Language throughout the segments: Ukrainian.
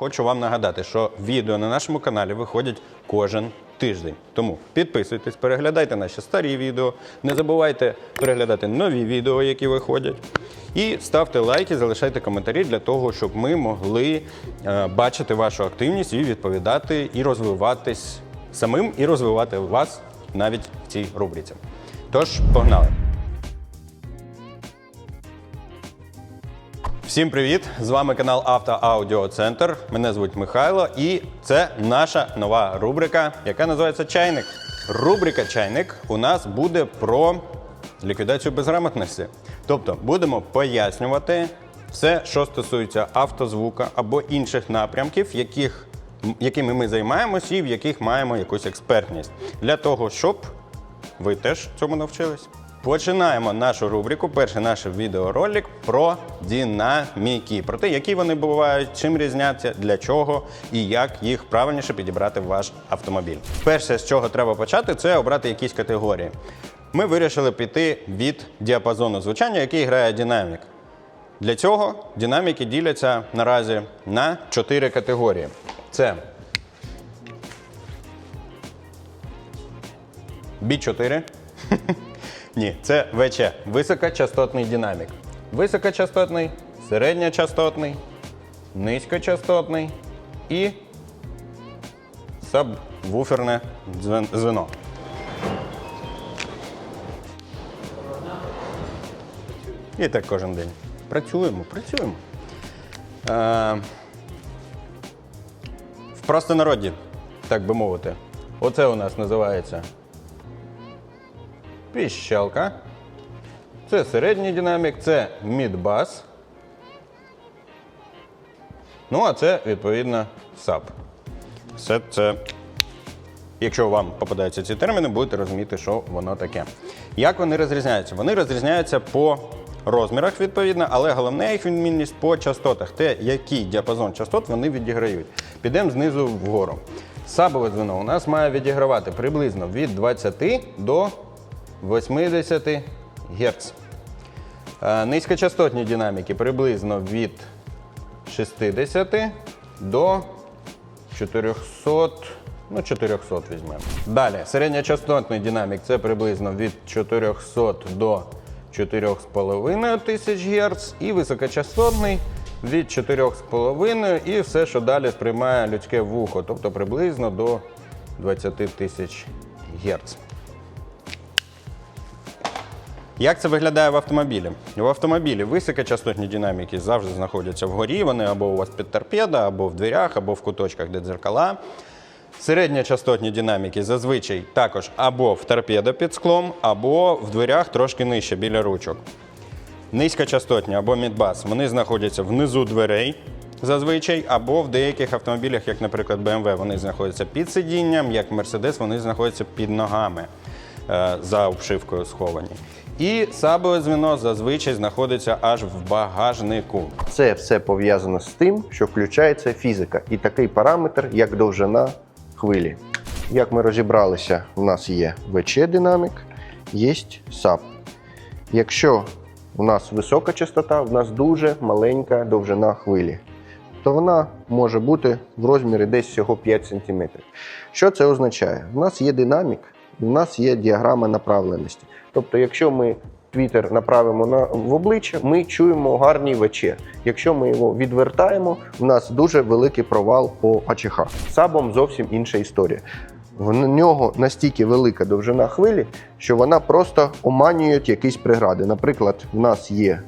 Хочу вам нагадати, що відео на нашому каналі виходять кожен тиждень. Тому підписуйтесь, переглядайте наші старі відео, не забувайте переглядати нові відео, які виходять. І ставте лайки, залишайте коментарі для того, щоб ми могли е, бачити вашу активність і відповідати, і розвиватись самим, і розвивати вас навіть в цій рубриці. Тож, погнали! Всім привіт! З вами канал Авто Аудіо Центр. Мене звуть Михайло, і це наша нова рубрика, яка називається Чайник. Рубрика Чайник у нас буде про ліквідацію безграмотності. Тобто будемо пояснювати все, що стосується автозвука або інших напрямків, яких, якими ми займаємося і в яких маємо якусь експертність, для того, щоб ви теж цьому навчились. Починаємо нашу рубрику. Перший наш відеоролик про динаміки, про те, які вони бувають, чим різняться, для чого і як їх правильніше підібрати в ваш автомобіль. Перше, з чого треба почати, це обрати якісь категорії. Ми вирішили піти від діапазону звучання, який грає динамік. Для цього динаміки діляться наразі на чотири категорії: це B4. Ні, це ВЧ високочастотний динамік. Високочастотний, середньочастотний, низькочастотний і сабвуферне звено. І так кожен день. Працюємо, працюємо. Е, в простонароді, так би мовити, оце у нас називається піщалка. Це середній динамік, це мідбас. Ну, а це, відповідно, САП. Все це, якщо вам попадаються ці терміни, будете розуміти, що воно таке. Як вони розрізняються? Вони розрізняються по розмірах, відповідно, але головне їх відмінність по частотах. Те, який діапазон частот вони відіграють. Підемо знизу вгору. Сабове звено у нас має відігравати приблизно від 20 до 80 Гц. Е, Низькочастотні динаміки приблизно від 60 до 400, ну 400 візьмемо. Далі, середньочастотний динамік це приблизно від 400 до 4,5 тисяч Гц. І високочастотний від 4,5 і все, що далі сприймає людське вухо, тобто приблизно до 20 тисяч Гц. Як це виглядає в автомобілі? В автомобілі високочастотні динаміки завжди знаходяться вгорі. Вони або у вас під торпеда, або в дверях, або в куточках, де дзеркала. Середньочастотні динаміки зазвичай також або в торпедо під склом, або в дверях трошки нижче біля ручок. Низькочастотні або мідбас, вони знаходяться внизу дверей зазвичай, або в деяких автомобілях, як, наприклад, BMW, вони знаходяться під сидінням, як Mercedes, вони знаходяться під ногами е, за обшивкою сховані. І сабове звіно зазвичай знаходиться аж в багажнику. Це все пов'язано з тим, що включається фізика і такий параметр, як довжина хвилі. Як ми розібралися, у нас є ВЧ-динамік, є САП. Якщо у нас висока частота, у нас дуже маленька довжина хвилі, то вона може бути в розмірі десь всього 5 см. Що це означає? У нас є динамік, у нас є діаграма направленості. Тобто, якщо ми твітер направимо на, в обличчя, ми чуємо гарний ВЧ. Якщо ми його відвертаємо, у нас дуже великий провал по АЧХ. Сабом зовсім інша історія. В нього настільки велика довжина хвилі, що вона просто оманює якісь прегради. Наприклад, в нас є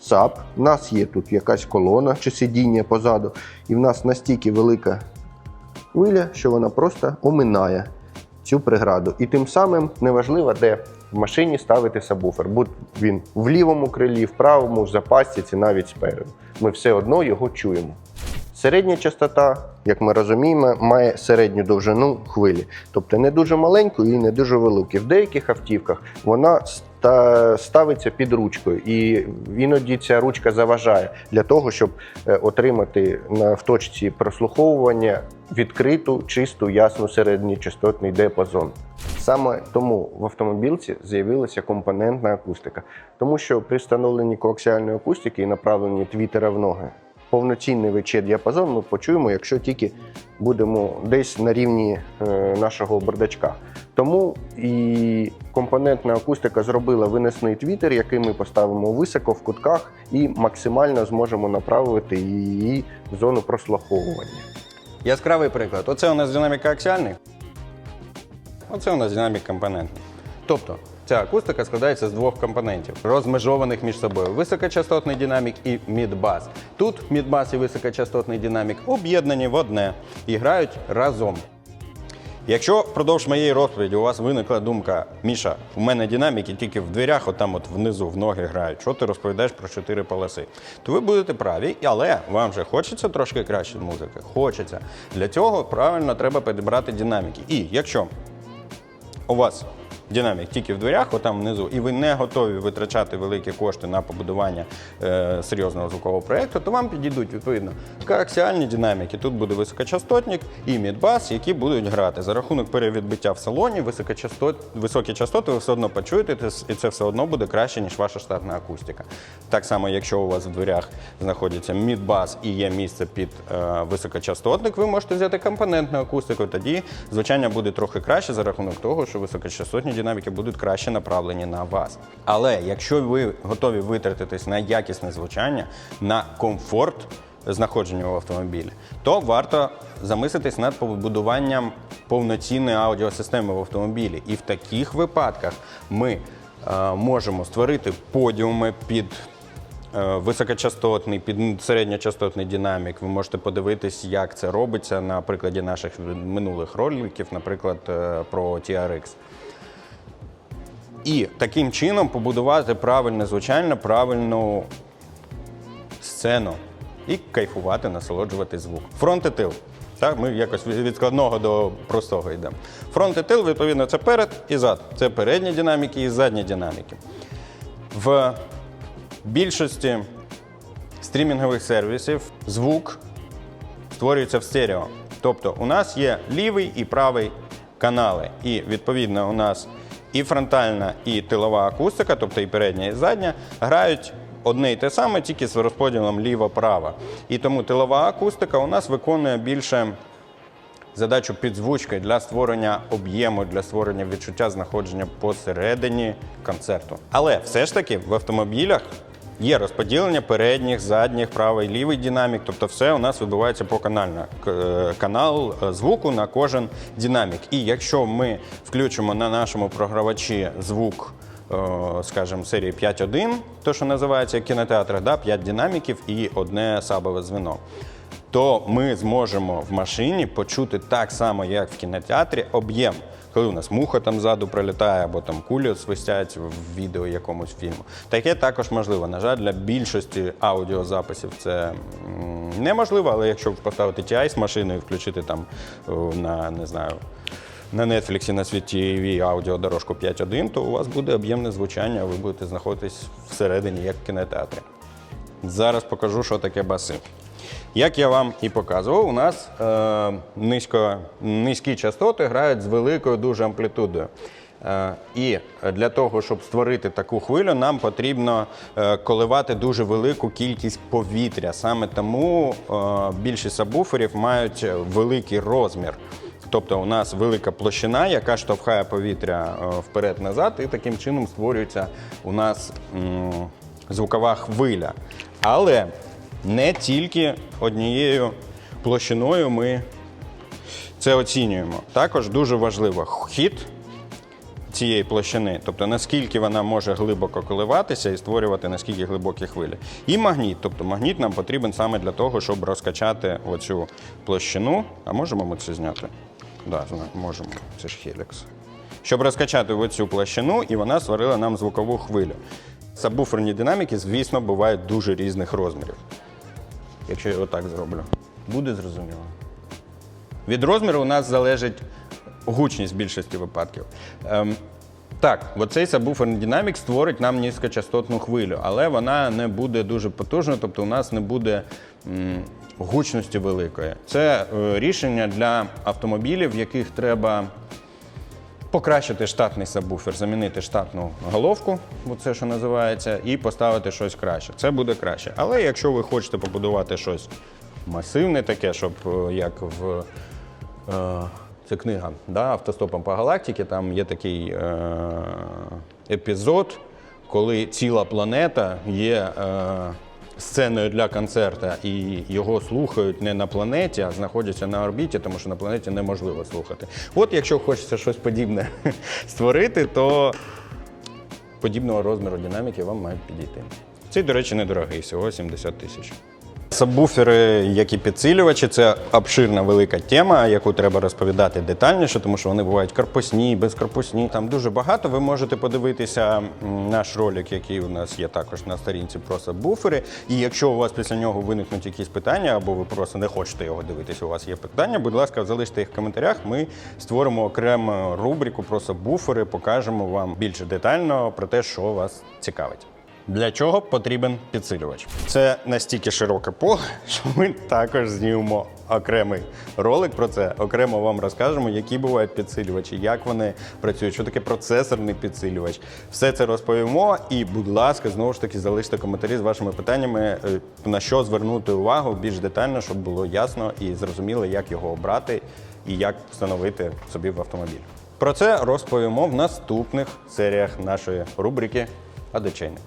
САП, в нас є тут якась колона чи сидіння позаду, і в нас настільки велика хвиля, що вона просто оминає цю преграду. І тим самим неважливо, де в машині ставити сабвуфер. Будь він в лівому крилі, в правому, в запасці чи навіть спереду. Ми все одно його чуємо. Середня частота, як ми розуміємо, має середню довжину хвилі, тобто не дуже маленьку і не дуже велику. В деяких автівках вона ста- ставиться під ручкою, і іноді ця ручка заважає для того, щоб е, отримати в точці прослуховування відкриту, чисту, ясну середньочастотний діапазон. Саме тому в автомобілці з'явилася компонентна акустика, тому що при встановленні коаксіальної акустики і направленні твітера в ноги повноцінний ВЧ діапазон ми почуємо, якщо тільки будемо десь на рівні е, нашого бардачка. Тому і компонентна акустика зробила винесний твітер, який ми поставимо високо в кутках і максимально зможемо направити її в зону прослуховування. Яскравий приклад. Оце у нас динаміка аксіальний. Оце у нас динамік компонентний. Тобто ця акустика складається з двох компонентів, розмежованих між собою. Високочастотний динамік і мідбас. Тут мідбас і високочастотний динамік об'єднані в одне і грають разом. Якщо впродовж моєї розповіді у вас виникла думка, Міша, у мене динаміки тільки в дверях, отам от внизу в ноги грають, що ти розповідаєш про чотири полоси, то ви будете праві, але вам же хочеться трошки краще музики. Хочеться. Для цього правильно треба підібрати динаміки. І якщо у вас динамік тільки в дверях, отам внизу, і ви не готові витрачати великі кошти на побудування е, серйозного звукового проєкту, то вам підійдуть відповідно коаксіальні динаміки. Тут буде високочастотник і мідбас, які будуть грати. За рахунок перевідбиття в салоні, високочастот... високі частоти ви все одно почуєте, і це все одно буде краще, ніж ваша штатна акустика. Так само, якщо у вас в дверях знаходиться мідбас і є місце під е, високочастотник, ви можете взяти компонентну акустику. Тоді звучання буде трохи краще за рахунок того, що високочастотні динаміки будуть краще направлені на вас. Але якщо ви готові витратитись на якісне звучання, на комфорт знаходження в автомобілі, то варто замислитись над побудуванням повноцінної аудіосистеми в автомобілі. І в таких випадках ми е, можемо створити подіуми під е, високочастотний, під середньочастотний динамік. Ви можете подивитись, як це робиться на прикладі наших минулих роликів, наприклад, е, про TRX. І таким чином побудувати правильне звучання, правильну сцену і кайфувати, насолоджувати звук. Фронт і тил. Так, ми якось від складного до простого йдемо. Фронт і тил, відповідно, це перед і зад. Це передні динаміки і задні динаміки. В більшості стрімінгових сервісів звук створюється в стерео. Тобто у нас є лівий і правий канали. І відповідно у нас і фронтальна, і тилова акустика, тобто і передня, і задня, грають одне й те саме, тільки з розподілом ліво-право. І тому тилова акустика у нас виконує більше задачу підзвучки для створення об'єму, для створення відчуття знаходження посередині концерту. Але все ж таки в автомобілях є розподілення передніх, задніх, правий, лівий динамік. Тобто, все у нас відбувається поканально. К- е, Канал е, звуку на кожен динамік. І якщо ми включимо на нашому програвачі звук. е, Скажімо, серії 5.1, то що називається в кінотеатрах, да, 5 динаміків і одне сабове звено то ми зможемо в машині почути так само, як в кінотеатрі, об'єм. Коли у нас муха там ззаду прилітає, або там кулі свистять в відео якомусь фільму. Таке також можливо. На жаль, для більшості аудіозаписів це неможливо, але якщо поставити TI з машиною і включити там на не знаю. На Netflix на світі аудіодорожку 5.1, то у вас буде об'ємне звучання, ви будете знаходитись всередині, як в кінотеатрі. Зараз покажу, що таке баси. Як я вам і показував, у нас е, низько, низькі частоти грають з великою дуже амплітудою. Е, і для того, щоб створити таку хвилю, нам потрібно е, коливати дуже велику кількість повітря. Саме тому е, більшість сабвуферів мають великий розмір. Тобто у нас велика площина, яка штовхає повітря е, вперед-назад, і таким чином створюється у нас звукова хвиля. Але не тільки однією площиною ми це оцінюємо. Також дуже важливо хід цієї площини, тобто наскільки вона може глибоко коливатися і створювати наскільки глибокі хвилі. І магніт, тобто магніт нам потрібен саме для того, щоб розкачати оцю площину. А можемо ми це зняти? Так, да, можемо. Це ж хелікс. Щоб розкачати оцю площину, і вона створила нам звукову хвилю. Сабвуферні динаміки, звісно, бувають дуже різних розмірів. Якщо я отак зроблю, буде зрозуміло. Від розміру у нас залежить гучність в більшості випадків. Ем, так, оцей сабвуферний динамік створить нам низькочастотну хвилю, але вона не буде дуже потужною, тобто у нас не буде м, гучності великої. Це е, рішення для автомобілів, в яких треба покращити штатний сабвуфер, замінити штатну головку, це що називається, і поставити щось краще. Це буде краще. Але якщо ви хочете побудувати щось масивне, таке, щоб е, як в е, це книга да, автостопом по галактиці, там є такий е, епізод, коли ціла планета є. Е, Сценою для концерту і його слухають не на планеті, а знаходяться на орбіті, тому що на планеті неможливо слухати. От якщо хочеться щось подібне створити, то подібного розміру динаміки вам мають підійти. Цей, до речі, недорогий, всього 70 тисяч. Сабвуфери, як і підсилювачі, це обширна велика тема, яку треба розповідати детальніше, тому що вони бувають корпусні, безкорпусні. Там дуже багато. Ви можете подивитися наш ролик, який у нас є також на сторінці про сабвуфери. І якщо у вас після нього виникнуть якісь питання, або ви просто не хочете його дивитися, у вас є питання, будь ласка, залиште їх в коментарях. Ми створимо окрему рубрику про сабвуфери, покажемо вам більше детально про те, що вас цікавить. Для чого потрібен підсилювач? Це настільки широке поле, що ми також знімемо окремий ролик про це. Окремо вам розкажемо, які бувають підсилювачі, як вони працюють, що таке процесорний підсилювач. Все це розповімо. І, будь ласка, знову ж таки, залиште коментарі з вашими питаннями, е, на що звернути увагу більш детально, щоб було ясно і зрозуміло, як його обрати і як встановити собі в автомобіль. Про це розповімо в наступних серіях нашої рубрики «Адочайник»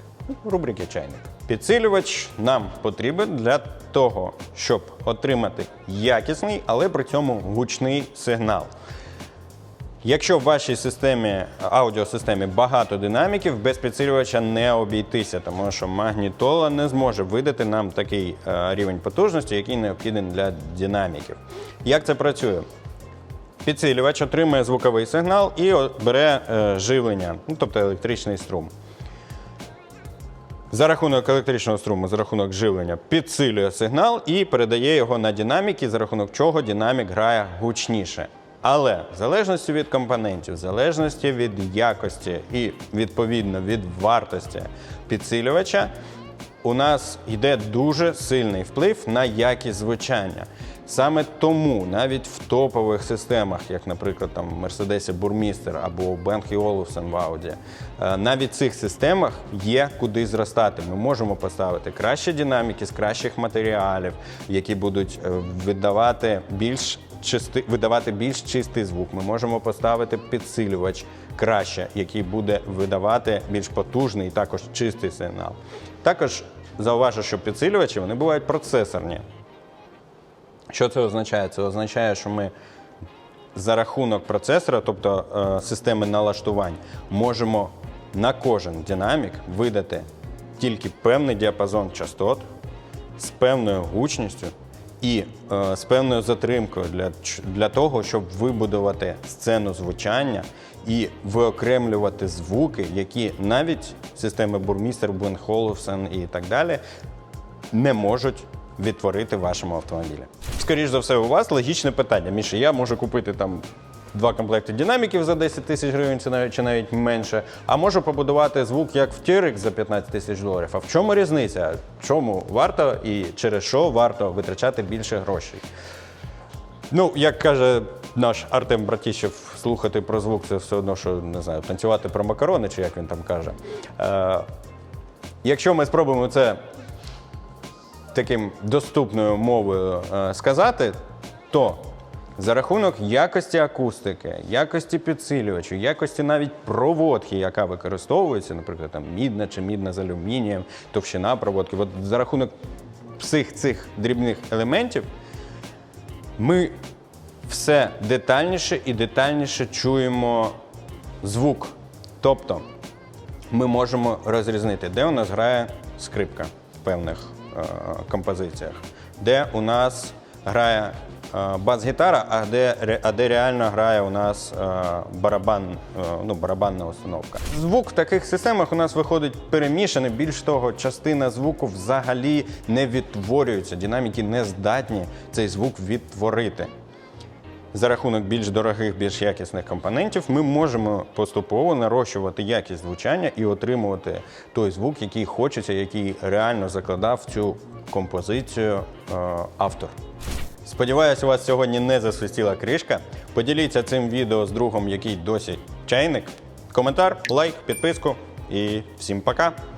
рубрики чайник. Підсилювач нам потрібен для того, щоб отримати якісний, але при цьому гучний сигнал. Якщо в вашій системі, аудіосистемі багато динаміків, без підсилювача не обійтися, тому що магнітола не зможе видати нам такий е, рівень потужності, який необхідний для динаміків. Як це працює? Підсилювач отримує звуковий сигнал і бере е, живлення, ну, тобто електричний струм. За рахунок електричного струму, за рахунок живлення підсилює сигнал і передає його на динаміки, за рахунок чого динамік грає гучніше. Але в залежності від компонентів, в залежності від якості і відповідно від вартості підсилювача, у нас йде дуже сильний вплив на якість звучання. Саме тому навіть в топових системах, як, наприклад, там в Мерседесі Бурмістер або Бенхі Олufsen в е, навіть в цих системах є куди зростати. Ми можемо поставити кращі динаміки з кращих матеріалів, які будуть е, видавати більш чисти, видавати більш чистий звук. Ми можемо поставити підсилювач краще, який буде видавати більш потужний і також чистий сигнал. Також зауважу, що підсилювачі вони бувають процесорні. Що це означає? Це означає, що ми за рахунок процесора, тобто е, системи налаштувань, можемо на кожен динамік видати тільки певний діапазон частот з певною гучністю і е, з певною затримкою для, для того, щоб вибудувати сцену звучання і виокремлювати звуки, які навіть системи Бурмістер, Бленхоловсен і так далі не можуть відтворити в вашому автомобілі. Скоріше за все, у вас логічне питання. Міша, я можу купити там два комплекти динаміків за 10 тисяч гривень, чи навіть, менше, а можу побудувати звук як в TRX за 15 тисяч доларів. А в чому різниця? Чому варто і через що варто витрачати більше грошей? Ну, як каже наш Артем Братіщев, слухати про звук це все одно, що не знаю, танцювати про макарони, чи як він там каже. Е, якщо ми спробуємо це таким доступною мовою е, сказати, то за рахунок якості акустики, якості підсилювачів, якості навіть проводки, яка використовується, наприклад, там мідна чи мідна з алюмінієм, товщина проводки, от за рахунок всіх цих дрібних елементів ми все детальніше і детальніше чуємо звук. Тобто ми можемо розрізнити, де у нас грає скрипка в певних е, композиціях, де у нас грає е, бас-гітара, а де, а де реально грає у нас е, барабан, е, ну, барабанна установка. Звук в таких системах у нас виходить перемішаний. Більш того, частина звуку взагалі не відтворюється. Динаміки не здатні цей звук відтворити за рахунок більш дорогих, більш якісних компонентів, ми можемо поступово нарощувати якість звучання і отримувати той звук, який хочеться, який реально закладав цю композицію е, автор. Сподіваюсь, у вас сьогодні не засвистіла кришка. Поділіться цим відео з другом, який досі чайник. Коментар, лайк, підписку і всім пока!